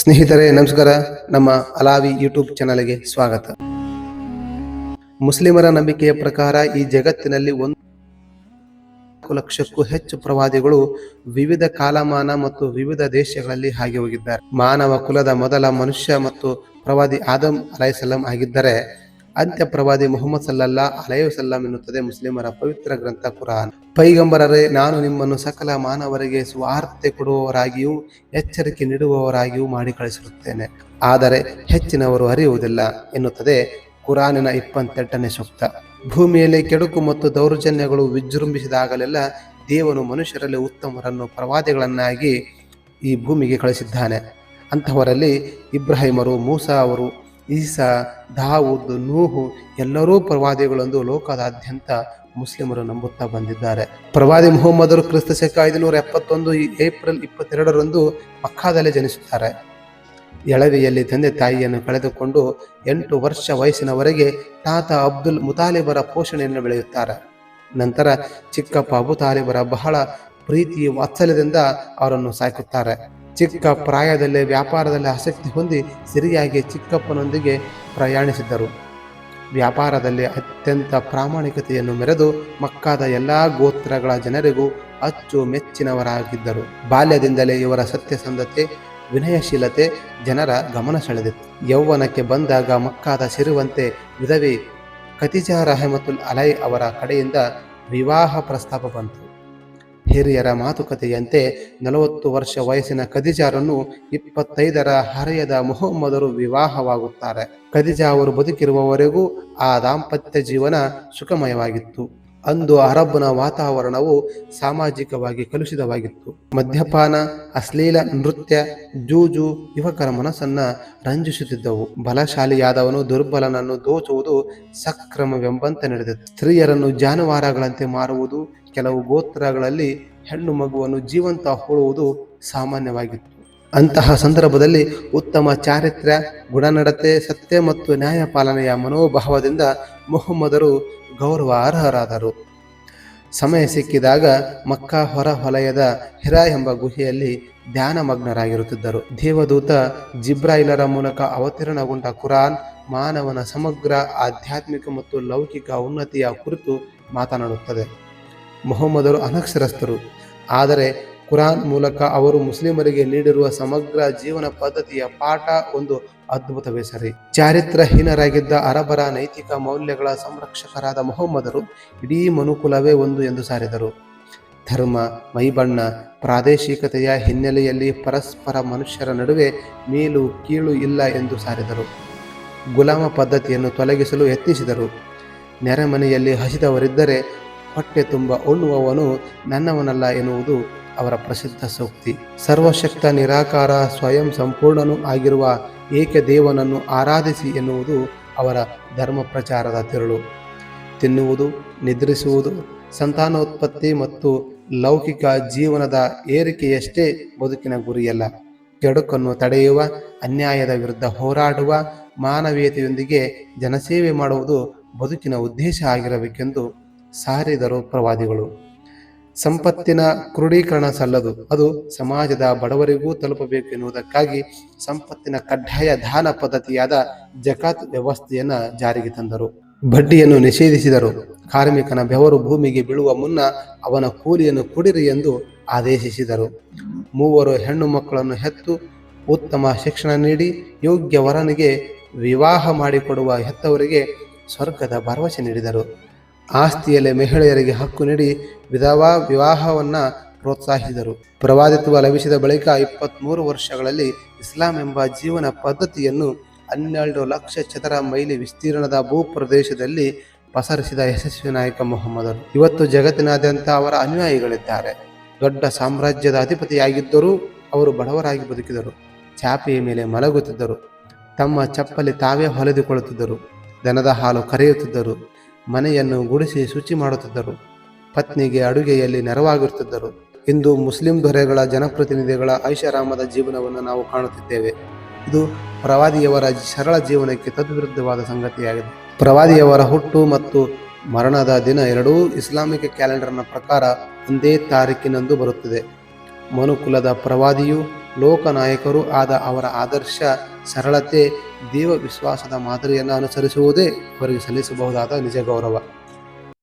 ಸ್ನೇಹಿತರೆ, ನಮಸ್ಕಾರ. ನಮ್ಮ ಅಲಾವಿ ಯೂಟ್ಯೂಬ್ ಚಾನಲ್ಗೆ ಸ್ವಾಗತ. ಮುಸ್ಲಿಮರ ನಂಬಿಕೆಯ ಪ್ರಕಾರ ಈ ಜಗತ್ತಿನಲ್ಲಿ ಒಂದು ಲಕ್ಷಕ್ಕೂ ಹೆಚ್ಚು ಪ್ರವಾದಿಗಳು ವಿವಿಧ ಕಾಲಮಾನ ಮತ್ತು ವಿವಿಧ ದೇಶಗಳಲ್ಲಿ ಹಾಗೆ ಹೋಗಿದ್ದಾರೆ. ಮಾನವ ಕುಲದ ಮೊದಲ ಮನುಷ್ಯ ಮತ್ತು ಪ್ರವಾದಿ ಆದಮ್ ಅಲೈಸಲಂ ಆಗಿದ್ದರೆ ಅಂತ್ಯ ಪ್ರವಾದಿ ಮೊಹಮ್ಮದ್ ಸಲ್ಲಲ್ಲಾ ಅಲೈವಸಲ್ಲಂ ಎನ್ನುತ್ತದೆ ಮುಸ್ಲಿಮರ ಪವಿತ್ರ ಗ್ರಂಥ ಕುರಾನ್. ಪೈಗಂಬರರೇ, ನಾನು ನಿಮ್ಮನ್ನು ಸಕಲ ಮಾನವರಿಗೆ ಸ್ವಾರ್ಥ ಕೊಡುವವರಾಗಿಯೂ ಎಚ್ಚರಿಕೆ ನೀಡುವವರಾಗಿಯೂ ಮಾಡಿ ಕಳಿಸಿರುತ್ತೇನೆ ಆದರೆ ಹೆಚ್ಚಿನವರು ಅರಿಯುವುದಿಲ್ಲ ಎನ್ನುತ್ತದೆ ಕುರಾನಿನ ಇಪ್ಪತ್ತೆಂಟನೇ ಸೂಕ್ತ. ಭೂಮಿಯಲ್ಲಿ ಕೆಡುಕು ಮತ್ತು ದೌರ್ಜನ್ಯಗಳು ವಿಜೃಂಭಿಸಿದಾಗಲೆಲ್ಲ ದೇವನು ಮನುಷ್ಯರಲ್ಲಿ ಉತ್ತಮರನ್ನು ಪ್ರವಾದಿಗಳನ್ನಾಗಿ ಈ ಭೂಮಿಗೆ ಕಳಿಸಿದ್ದಾನೆ. ಅಂತಹವರಲ್ಲಿ ಇಬ್ರಾಹಿಮರು, ಮೂಸಾ ಅವರು ಈಸಾ, ದಾವೂದ್, ನೂಹು ಎಲ್ಲರೂ ಪ್ರವಾದಿಗಳೆಂದು ಲೋಕದಾದ್ಯಂತ ಮುಸ್ಲಿಮರು ನಂಬುತ್ತಾ ಬಂದಿದ್ದಾರೆ. ಪ್ರವಾದಿ ಮೊಹಮ್ಮದರು ಕ್ರಿಸ್ತ ಶಕ ಐದುನೂರ ಎಪ್ಪತ್ತೊಂದು ಏಪ್ರಿಲ್ ಇಪ್ಪತ್ತೆರಡರಂದು ಮಕ್ಕಾದಲ್ಲಿ ಜನಿಸುತ್ತಾರೆ. ಎಳವೆಯಲ್ಲಿ ತಂದೆ ತಾಯಿಯನ್ನು ಕಳೆದುಕೊಂಡು ಎಂಟು ವರ್ಷ ವಯಸ್ಸಿನವರೆಗೆ ತಾತ ಅಬ್ದುಲ್ ಮುತಾಲಿಬರ ಪೋಷಣೆಯನ್ನು ಬೆಳೆಯುತ್ತಾರೆ. ನಂತರ ಚಿಕ್ಕಪ್ಪ ಅಬು ತಾಲಿಬರ ಬಹಳ ಪ್ರೀತಿ ವಾತ್ಸಲ್ಯದಿಂದ ಅವರನ್ನು ಸಾಕುತ್ತಾರೆ ಚಿಕ್ಕ ಪ್ರಾಯದಲ್ಲೇ ವ್ಯಾಪಾರದಲ್ಲಿ ಆಸಕ್ತಿ ಹೊಂದಿ ಸಿರಿಯಾಗಿ ಚಿಕ್ಕಪ್ಪನೊಂದಿಗೆ ಪ್ರಯಾಣಿಸಿದ್ದರು. ವ್ಯಾಪಾರದಲ್ಲಿ ಅತ್ಯಂತ ಪ್ರಾಮಾಣಿಕತೆಯನ್ನು ಮೆರೆದು ಮಕ್ಕಾದ ಎಲ್ಲ ಗೋತ್ರಗಳ ಜನರಿಗೂ ಅಚ್ಚು ಮೆಚ್ಚಿನವರಾಗಿದ್ದರು. ಬಾಲ್ಯದಿಂದಲೇ ಇವರ ಸತ್ಯಸಂಧತೆ, ವಿನಯಶೀಲತೆ ಜನರ ಗಮನ ಸೆಳೆದಿತ್ತು. ಯೌವನಕ್ಕೆ ಬಂದಾಗ ಮಕ್ಕಾದ ಸಿರುವಂತೆ ವಿಧವೆ ಖತಿಜಾ ರಹಮತುಲ್ ಅಲೈ ಅವರ ಕಡೆಯಿಂದ ವಿವಾಹ ಪ್ರಸ್ತಾಪ ಬಂತು. ಹಿರಿಯರ ಮಾತುಕತೆಯಂತೆ ನಲವತ್ತು ವರ್ಷ ವಯಸ್ಸಿನ ಖದಿಜಾರನ್ನು ಇಪ್ಪತ್ತೈದರ ಹರೆಯದ ಮೊಹಮ್ಮದರು ವಿವಾಹವಾಗುತ್ತಾರೆ. ಖದಿಜಾ ಅವರು ಬದುಕಿರುವವರೆಗೂ ಆ ದಾಂಪತ್ಯ ಜೀವನ ಸುಖಮಯವಾಗಿತ್ತು. ಅಂದು ಅರಬ್ನ ವಾತಾವರಣವು ಸಾಮಾಜಿಕವಾಗಿ ಕಲುಷಿತವಾಗಿತ್ತು. ಮದ್ಯಪಾನ, ಅಶ್ಲೀಲ ನೃತ್ಯ, ಜೂಜು ಯುವಕರ ಮನಸ್ಸನ್ನ ರಂಜಿಸುತ್ತಿದ್ದವು. ಬಲಶಾಲಿಯಾದವನು ದುರ್ಬಲನನ್ನು ದೋಚುವುದು ಸಕ್ರಮವೆಂಬಂತೆ ನಡೆದಿತ್ತು ಸ್ತ್ರೀಯರನ್ನು ಜಾನುವಾರಗಳಂತೆ ಮಾರುವುದು ಕೆಲವು ಗೋತ್ರಗಳಲ್ಲಿ ಹೆಣ್ಣು ಮಗುವನ್ನು ಜೀವಂತ ಹೋಳುವುದು ಸಾಮಾನ್ಯವಾಗಿತ್ತು. ಅಂತಹ ಸಂದರ್ಭದಲ್ಲಿ ಉತ್ತಮ ಚಾರಿತ್ರ್ಯ, ಗುಣನಡತೆ, ಸತ್ಯ ಮತ್ತು ನ್ಯಾಯಪಾಲನೆಯ ಮನೋಭಾವದಿಂದ ಮುಹಮ್ಮದರು ಗೌರವ ಅರ್ಹರಾದರು ಸಮಯ ಸಿಕ್ಕಿದಾಗ ಮಕ್ಕಾ ಹೊರ ವಲಯದ ಹಿರಾ ಎಂಬ ಗುಹೆಯಲ್ಲಿ ಧ್ಯಾನಮಗ್ನರಾಗಿರುತ್ತಿದ್ದರು. ದೇವದೂತ ಜಿಬ್ರಾಯಿಲರ ಮೂಲಕ ಅವತೀರ್ಣಗೊಂಡ ಕುರಾನ್, ಮಾನವನ ಸಮಗ್ರ, ಆಧ್ಯಾತ್ಮಿಕ ಮತ್ತು ಲೌಕಿಕ ಉನ್ನತಿಯ ಕುರಿತು ಮಾತನಾಡುತ್ತದೆ. ಮೊಹಮ್ಮದರು ಅನಕ್ಷರಸ್ಥರು. ಆದರೆ ಕುರಾನ್ ಮೂಲಕ ಅವರು ಮುಸ್ಲಿಮರಿಗೆ ನೀಡಿರುವ ಸಮಗ್ರ ಜೀವನ ಪದ್ಧತಿಯ ಪಾಠ ಒಂದು ಅದ್ಭುತವೇ ಸರಿ. ಚಾರಿತ್ರಹೀನರಾಗಿದ್ದ ಅರಬರ ನೈತಿಕ ಮೌಲ್ಯಗಳ ಸಂರಕ್ಷಕರಾದ ಮೊಹಮ್ಮದರು ಇಡೀ ಮನುಕುಲವೇ ಒಂದು ಎಂದು ಸಾರಿದರು. ಧರ್ಮ, ಮೈಬಣ್ಣ, ಪ್ರಾದೇಶಿಕತೆಯ ಹಿನ್ನೆಲೆಯಲ್ಲಿ ಪರಸ್ಪರ ಮನುಷ್ಯರ ನಡುವೆ ಮೇಲು ಕೀಳು ಇಲ್ಲ ಎಂದು ಸಾರಿದರು. ಗುಲಾಮ ಪದ್ಧತಿಯನ್ನು ತೊಲಗಿಸಲು ಯತ್ನಿಸಿದರು. ನೆರೆಮನೆಯಲ್ಲಿ ಹಸಿದವರಿದ್ದರೆ ಹೊಟ್ಟೆ ತುಂಬ ಉಣ್ಣುವವನು ನನ್ನವನಲ್ಲ ಎನ್ನುವುದು ಅವರ ಪ್ರಸಿದ್ಧ ಸೂಕ್ತಿ. ಸರ್ವಶಕ್ತ, ನಿರಾಕಾರ, ಸ್ವಯಂ ಸಂಪೂರ್ಣನೂ ಆಗಿರುವ ಏಕದೇವನನ್ನು ಆರಾಧಿಸಿ ಎನ್ನುವುದು ಅವರ ಧರ್ಮ ಪ್ರಚಾರದ ತಿರುಳು. ತಿನ್ನುವುದು, ನಿದ್ರಿಸುವುದು, ಸಂತಾನೋತ್ಪತ್ತಿ ಮತ್ತು ಲೌಕಿಕ ಜೀವನದ ಏರಿಕೆಯಷ್ಟೇ ಬದುಕಿನ ಗುರಿಯಲ್ಲ. ಕೆಡುಕನ್ನು ತಡೆಯುವ, ಅನ್ಯಾಯದ ವಿರುದ್ಧ ಹೋರಾಡುವ, ಮಾನವೀಯತೆಯೊಂದಿಗೆ ಜನಸೇವೆ ಮಾಡುವುದು ಬದುಕಿನ ಉದ್ದೇಶ ಆಗಿರಬೇಕೆಂದು ಸಾರಿದರು ಪ್ರವಾದಿಗಳು. ಸಂಪತ್ತಿನ ಕ್ರೋಢೀಕರಣ ಸಲ್ಲದು. ಅದು ಸಮಾಜದ ಬಡವರಿಗೂ ತಲುಪಬೇಕು ಎನ್ನುವುದಕ್ಕಾಗಿ ಸಂಪತ್ತಿನ ಕಡ್ಡಾಯ ದಾನ ಪದ್ಧತಿಯಾದ ಜಕಾತ್ ವ್ಯವಸ್ಥೆಯನ್ನು ಜಾರಿಗೆ ತಂದರು. ಬಡ್ಡಿಯನ್ನು ನಿಷೇಧಿಸಿದರು. ಕಾರ್ಮಿಕನ ಬೆವರು ಭೂಮಿಗೆ ಬೀಳುವ ಮುನ್ನ ಅವನ ಕೂಲಿಯನ್ನು ಕೊಡಿರಿ ಎಂದು ಆದೇಶಿಸಿದರು. ಮೂವರು ಹೆಣ್ಣು ಮಕ್ಕಳನ್ನು ಹೆತ್ತು ಉತ್ತಮ ಶಿಕ್ಷಣ ನೀಡಿ ಯೋಗ್ಯ ವರನಿಗೆ ವಿವಾಹ ಮಾಡಿಕೊಡುವ ಹೆತ್ತವರಿಗೆ ಸ್ವರ್ಗದ ಭರವಸೆ ನೀಡಿದರು. ಆಸ್ತಿಯಲ್ಲಿ ಮಹಿಳೆಯರಿಗೆ ಹಕ್ಕು ನೀಡಿ ವಿಧವಾ ವಿವಾಹವನ್ನು ಪ್ರೋತ್ಸಾಹಿಸಿದರು. ಪ್ರವಾದಿತ್ವ ಲಭಿಸಿದ ಬಳಿಕ ಇಪ್ಪತ್ತ್ಮೂರು ವರ್ಷಗಳಲ್ಲಿ ಇಸ್ಲಾಂ ಎಂಬ ಜೀವನ ಪದ್ಧತಿಯನ್ನು ಹನ್ನೆರಡು ಲಕ್ಷ ಚದರ ಮೈಲಿ ವಿಸ್ತೀರ್ಣದ ಭೂಪ್ರದೇಶದಲ್ಲಿ ಪಸರಿಸಿದ ಯಶಸ್ವಿ ನಾಯಕ ಮೊಹಮ್ಮದರು ಇವತ್ತು ಜಗತ್ತಿನಾದ್ಯಂತ ಅವರ ಅನುಯಾಯಿಗಳಿದ್ದಾರೆ. ದೊಡ್ಡ ಸಾಮ್ರಾಜ್ಯದ ಅಧಿಪತಿಯಾಗಿದ್ದರೂ ಅವರು ಬಡವರಾಗಿ ಬದುಕಿದರು. ಚಾಪೆಯ ಮೇಲೆ ಮಲಗುತ್ತಿದ್ದರು. ತಮ್ಮ ಚಪ್ಪಲಿ ತಾವೇ ಹೊಲೆದುಕೊಳ್ಳುತ್ತಿದ್ದರು. ದನದ ಹಾಲು ಕರೆಯುತ್ತಿದ್ದರು. ಮನೆಯನ್ನು ಗುಡಿಸಿ ಶುಚಿ ಮಾಡುತ್ತಿದ್ದರು. ಪತ್ನಿಗೆ ಅಡುಗೆಯಲ್ಲಿ ನೆರವಾಗಿರುತ್ತಿದ್ದರು. ಇಂದು ಮುಸ್ಲಿಂ ದೊರೆಗಳ ಜನಪ್ರತಿನಿಧಿಗಳ ಐಷಾರಾಮದ ಜೀವನವನ್ನು ನಾವು ಕಾಣುತ್ತಿದ್ದೇವೆ. ಇದು ಪ್ರವಾದಿಯವರ ಸರಳ ಜೀವನಕ್ಕೆ ತದ್ವಿರುದ್ಧವಾದ ಸಂಗತಿಯಾಗಿದೆ. ಪ್ರವಾದಿಯವರ ಹುಟ್ಟು ಮತ್ತು ಮರಣದ ದಿನ ಎರಡೂ ಇಸ್ಲಾಮಿಕ ಕ್ಯಾಲೆಂಡರ್ನ ಪ್ರಕಾರ ಒಂದೇ ತಾರೀಕಿನಂದು ಬರುತ್ತದೆ. ಮನುಕುಲದ ಪ್ರವಾದಿಯು ಲೋಕನಾಯಕರು ಆದ ಅವರ ಆದರ್ಶ, ಸರಳತೆ ದೇವ ವಿಶ್ವಾಸದ ಮಾದರಿಯನ್ನು ಅನುಸರಿಸುವುದೇ ಅವರಿಗೆ ಸಲ್ಲಿಸಬಹುದಾದ ನಿಜ ಗೌರವ.